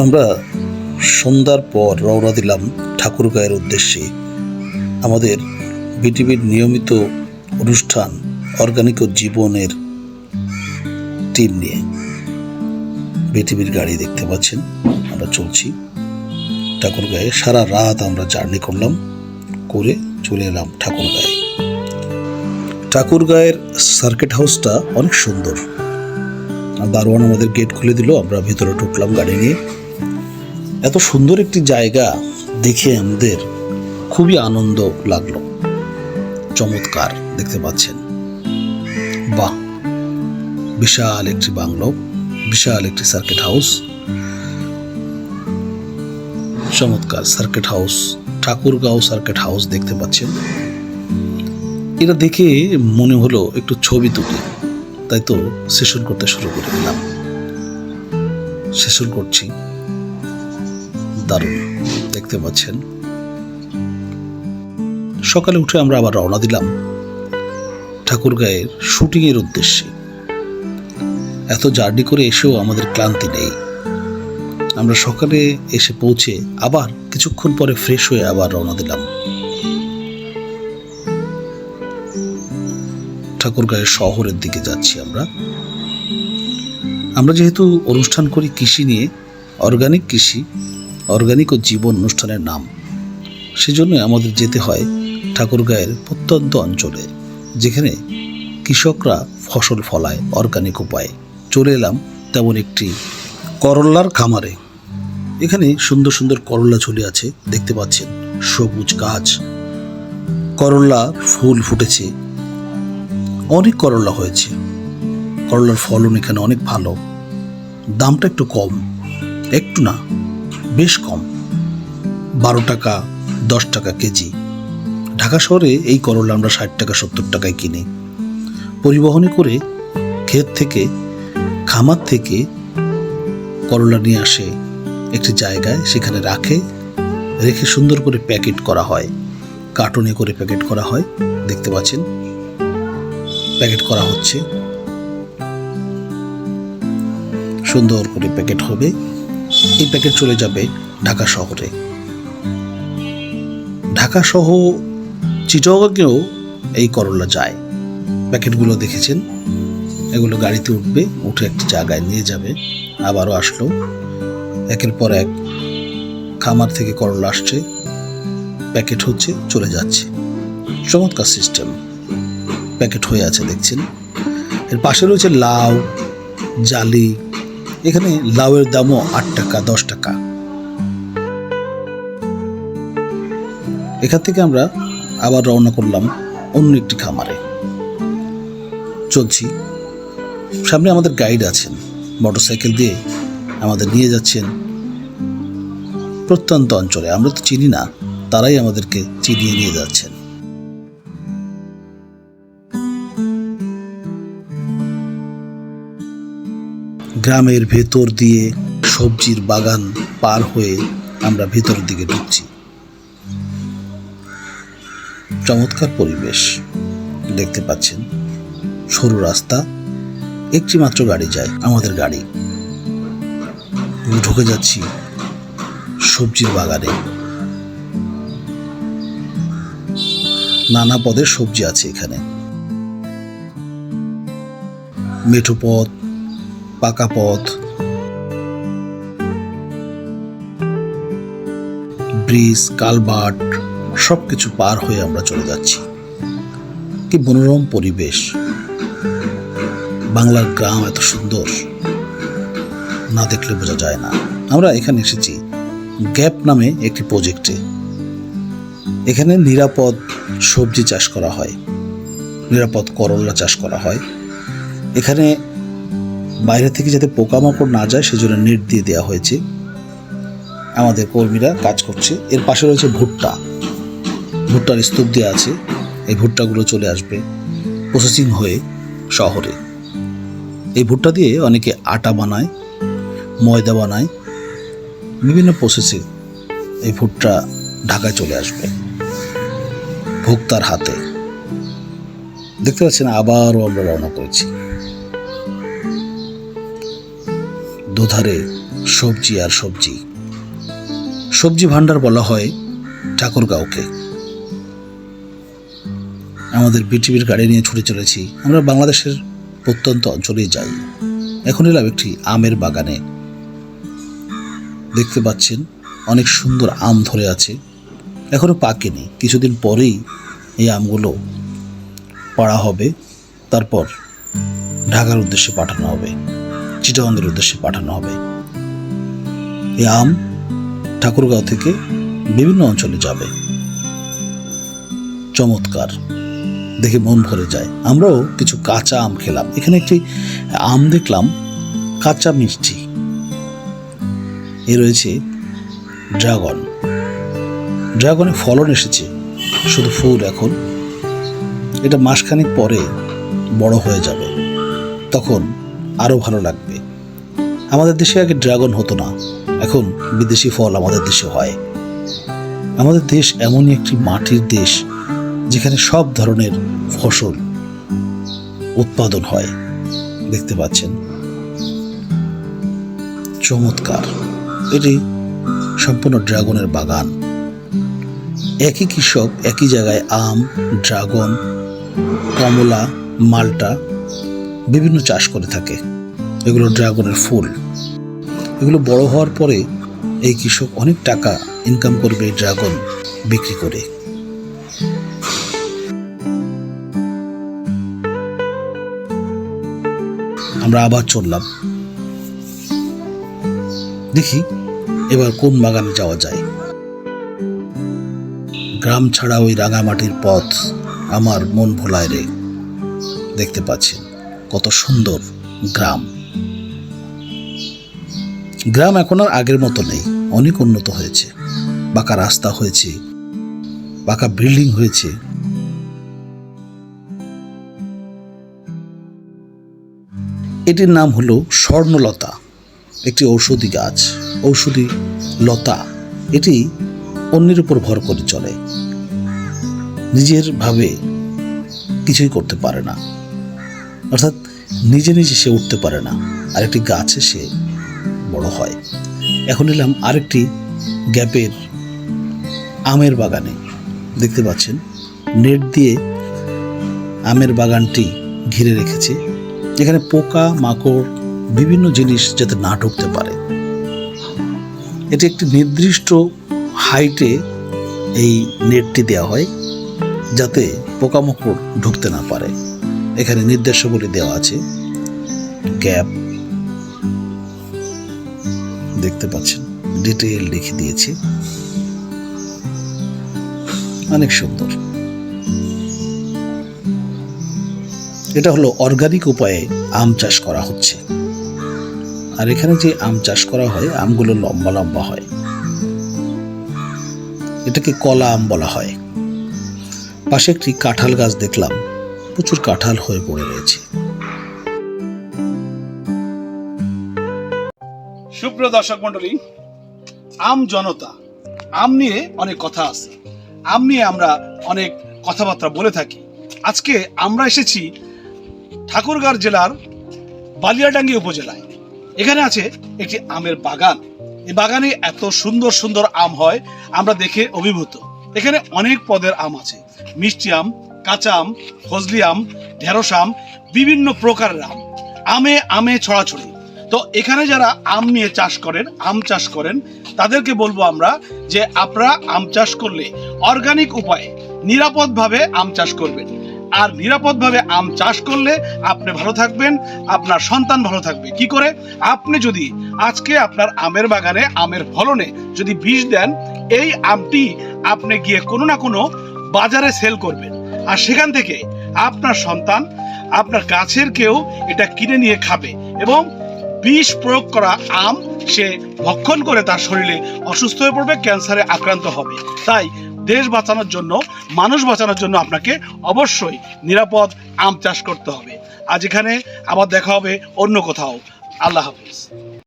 আমরা সন্ধ্যার পর রওনা দিলাম ঠাকুরগাঁয়ের উদ্দেশ্যে। আমাদের বিটিভির নিয়মিত অনুষ্ঠান অর্গানিক ও জীবনের টিম নিয়ে বিটিভির গাড়ি দেখতে পাচ্ছেন, আমরা চলছি। ঠাকুরগাঁয়ে সারা রাত আমরা জার্নি করলাম, করে চলে এলাম ঠাকুরগাঁয়ে ঠাকুরগাঁয়ের সার্কিট হাউসটা অনেক সুন্দর। দারোয়ান আমাদের গেট খুলে দিল, আমরা ভিতরে ঢুকলাম গাড়ি নিয়ে। এত সুন্দর একটি জায়গা দেখে আমাদের খুবই আনন্দ লাগল। চমৎকার, দেখতে পাচ্ছেন। বাহ! বিশাল একটি বাংলো, বিশাল একটি সার্কিট হাউস চমৎকার circuit house Thakurgaon circuit house দেখতে পাচ্ছেন। এটা দেখে মনে হলো একটু ছবি তুলি। তাই তো সেশন করতে শুরু করে দিলাম। সেশন করছি। দারুণ, দেখতে পাচ্ছেন। সকালে উঠে আমরা আবার রওনা দিলাম ঠাকুরগাঁয়ের শুটিংয়ের উদ্দেশ্যে। এত জার্নি করে এসেও আমাদের ক্লান্তি নেই। আমরা সকালে এসে পৌঁছে আবার কিছুক্ষণ পরে ফ্রেশ হয়ে আবার রওনা দিলাম। ঠাকুরগাঁয়ের শহরের দিকে যাচ্ছি আমরা। আমরা যেহেতু অনুষ্ঠান করি কৃষি নিয়ে অর্গানিক কৃষি অর্গানিক ও জীবন অনুষ্ঠানের নাম। সেজন্য আমাদের যেতে হয় ঠাকুরগাঁয়ের প্রত্যন্ত অঞ্চলে, যেখানে কৃষকরা ফসল ফলায় অর্গানিক উপায়ে। চলে এলাম তেমন একটি করল্লার খামারে। এখানে সুন্দর সুন্দর করল্লা ঝুলে আছে, দেখতে পাচ্ছেন, সবুজ গাছ। করল্লার ফুল ফুটেছে, অনেক করলা হয়েছে। করলার ফলন এখানে অনেক ভালো। দামটা একটু কম, একটু না। বেশ কম। বারো টাকা, দশ টাকা কেজি। ঢাকা শহরে এই করলা আমরা ষাট টাকা, সত্তর টাকায় কিনি। পরিবহনে করে ক্ষেত থেকে, খামার থেকে করলা নিয়ে আসে একটি জায়গায়। সেখানে রাখে, রেখে সুন্দর করে প্যাকেট করা হয়। কার্টুনে করে প্যাকেট করা হয়, দেখতে পাচ্ছেন? প্যাকেট করা হচ্ছে। সুন্দর করে প্যাকেট হবে। এই প্যাকেট চলে যাবে ঢাকা শহরে। ঢাকা সহ চিটগাঁও এই করলা যায়। প্যাকেটগুলো দেখেছেন? এগুলো গাড়িতে উঠবে, উঠে একটি জায়গায় নিয়ে যাবে, আবারও আসলো। একের পর এক খামার থেকে করলা আসছে, প্যাকেট হচ্ছে, চলে যাচ্ছে। চমৎকার সিস্টেম। প্যাকেট হয়ে আছে, দেখছেন? এর পাশে রয়েছে লাউ, জালি এখানে লাউয়ের দামও আট টাকা, দশ টাকা। এখান থেকে আমরা আবার রওনা করলাম অন্য একটি খামারে। চলছি। সামনে আমাদের গাইড আছেন, মোটরসাইকেল দিয়ে আমাদের নিয়ে যাচ্ছেন প্রত্যন্ত অঞ্চলে। আমরা তো চিনি না, তারাই আমাদেরকে চিনিয়ে নিয়ে যাচ্ছেন। গ্রামের ভেতর দিয়ে সবজির বাগান পার হয়ে আমরা ভেতরের দিকে ঢুকছি। চমৎকার পরিবেশ দেখতে পাচ্ছেন। সরু রাস্তা, একটি মাত্র গাড়ি যায়, আমাদের গাড়ি। ঢুকে যাচ্ছি সবজির বাগানে। নানা পদের সবজি আছে এখানে। মেঠো পথ পাকা পথ। ব্রিজ কালবার্ট সব কিছু পার হয়ে আমরা চলে যাচ্ছি। কি মনোরম পরিবেশ। বাংলার গ্রাম এত সুন্দর, না দেখলে বোঝা যায় না। আমরা এখানে এসেছি গ্যাপ নামে একটি প্রজেক্টে। এখানে নিরাপদ সবজি চাষ করা হয়, নিরাপদ করলা চাষ করা হয়। এখানে বাইরে থেকে যাতে পোকামাকড় না যায়, সেজন্য নেট দিয়ে দেওয়া হয়েছে। আমাদের কর্মীরা কাজ করছে। এর পাশে রয়েছে ভুট্টা। ভুট্টার স্তূপ দেওয়া আছে। এই ভুট্টাগুলো চলে আসবে প্রসেসিং হয়ে শহরে। এই ভুট্টা দিয়ে অনেকে আটা বানায়, ময়দা বানায়। বিভিন্ন প্রসেসে এই ভুট্টা ঢাকায় চলে আসবে ভোক্তার হাতে। দেখতে পাচ্ছেন আবারও আমরা রওনা করেছি। দুধারে সবজি আর সবজি। সবজি ভাণ্ডার বলা হয় ঠাকুরগাঁওকে। আমাদের বিটিভির গাড়ি নিয়ে ছুটে চলেছি। আমরা বাংলাদেশের প্রত্যন্ত অঞ্চলেই যাই। এখন এলাম একটি আমের বাগানে। দেখতে পাচ্ছেন, অনেক সুন্দর আম ধরে আছে। এখনও পাকেনি। কিছুদিন পরেই এই আমগুলো পাড়া হবে। তারপর ঢাকার উদ্দেশ্যে পাঠানো হবে। চিটাগঙ্গের উদ্দেশ্যে পাঠানো হবে। এই আম ঠাকুরগাঁও থেকে বিভিন্ন অঞ্চলে যাবে। চমৎকার। দেখে মন ভরে যায়। আমরাও কিছু কাঁচা আম খেলাম। এখানে একটি আম দেখলাম, কাঁচা মিষ্টি। এ রয়েছে ড্রাগন। ড্রাগনে ফলন এসেছে। শুধু ফুল এখন। এটা মাসখানেক পরে বড় হয়ে যাবে। তখন আরও ভালো লাগবে। আমাদের দেশে আগে ড্রাগন হতো না। এখন বিদেশি ফল আমাদের দেশে হয়। আমাদের দেশ এমনই একটি মাটির দেশ, যেখানে সব ধরনের ফসল উৎপাদন হয়। দেখতে পাচ্ছেন। চমৎকার। এটি সম্পূর্ণ ড্রাগনের বাগান। একই কৃষক একই জায়গায় আম, ড্রাগন, কমলা, মালটা বিভিন্ন চাষ করে থাকে। এগুলো ড্রাগনের ফুল। এগুলো বড় হওয়ার পরে এই কৃষক অনেক টাকা ইনকাম করবে এই ড্রাগন বিক্রি করে। আমরা আবার চললাম। দেখি এবার কোন বাগানে যাওয়া যায়। গ্রাম ছাড়া ওই রাঙামাটির পথ আমার মন ভোলায় রে। দেখতে পাচ্ছেন কত সুন্দর গ্রাম। গ্রাম এখন আর আগের মতো নেই। অনেক উন্নত হয়েছে। বাঁকা রাস্তা হয়েছে। বাঁকা বিল্ডিং হয়েছে। এটির নাম হলো স্বর্ণলতা। একটি ঔষধি গাছ। ঔষধি লতা। এটি অন্যের উপর ভর করে চলে। নিজের ভাবে কিছুই করতে পারে না। অর্থাৎ নিজে নিজে সে উঠতে পারে না। আর একটি গাছে সে বড় হয়। এখন এলাম আরেকটি গ্যাপের আমের বাগানে। দেখতে পাচ্ছেন, নেট দিয়ে আমের বাগানটি ঘিরে রেখেছে। যেখানে পোকা, মাকড়, বিভিন্ন জিনিস যাতে না ঢুকতে পারে। এটি একটি নির্দিষ্ট হাইটে এই নেটটি দেওয়া হয়, যাতে পোকামাকড় ঢুকতে না পারে। এখানে নির্দেশাবলী দেওয়া আছে। গ্যাপ দেখতে পাচ্ছেন। ডিটেইল লিখে দিয়েছে। অনেক সুন্দর। এটা হলো অর্গানিক উপায়ে আম চাষ করা হচ্ছে। আর এখানে যে আম চাষ করা হয়, আমগুলো লম্বা লম্বা হয়। এটাকে কলা আম বলা হয়। পাশে একটি কাঁঠাল গাছ দেখলাম। প্রচুর কাঁঠাল হয়ে পড়ে রয়েছে। সুপ্রিয় দর্শক মন্ডলী আম জনতা, আম নিয়ে অনেক কথা আছে। আম নিয়ে আমরা অনেক কথাবার্তা বলে থাকি। আজকে আমরা এসেছি ঠাকুরগাঁও জেলার বালিয়াডাঙ্গি উপজেলায়। এখানে আছে একটি আমের বাগান। এই বাগানে এত সুন্দর সুন্দর আম হয়, আমরা দেখে অভিভূত। এখানে অনেক পদের আম আছে। মিষ্টি আম, কাঁচা আম, ফজলি আম, ঢেঁড়স আম, বিভিন্ন প্রকারের আম। আমে আমে ছড়াছড়ি। তো এখানে যারা আম নিয়ে চাষ করেন, আম চাষ করেন, তাদেরকে বলব আমরা যে আপনারা আম চাষ করলে অর্গানিক উপায়ে নিরাপদভাবে আম চাষ করবেন। আর নিরাপদভাবে আম চাষ করলে আপনি ভালো থাকবেন, আপনার সন্তান ভালো থাকবে। কি করে? আপনি যদি আজকে আপনার আমের বাগানে আমের ফলনে যদি বিষ দেন, এই আমটি আপনি গিয়ে কোনো না কোনো বাজারে সেল করবেন। আর সেখান থেকে আপনার সন্তান, আপনার কাছের কেউ এটা কিনে নিয়ে খাবে এবং বিষ প্রয়োগ করা আম সে ভক্ষণ করে তার শরীরে অসুস্থ হয়ে পড়বে, ক্যান্সারে আক্রান্ত হবে। তাই দেশ বাঁচানোর জন্য, মানুষ বাঁচানোর জন্য আপনাকে অবশ্যই নিরাপদ আম চাষ করতে হবে। আজ এখানে আবার দেখা হবে অন্য কোথাও। আল্লাহ হাফিজ।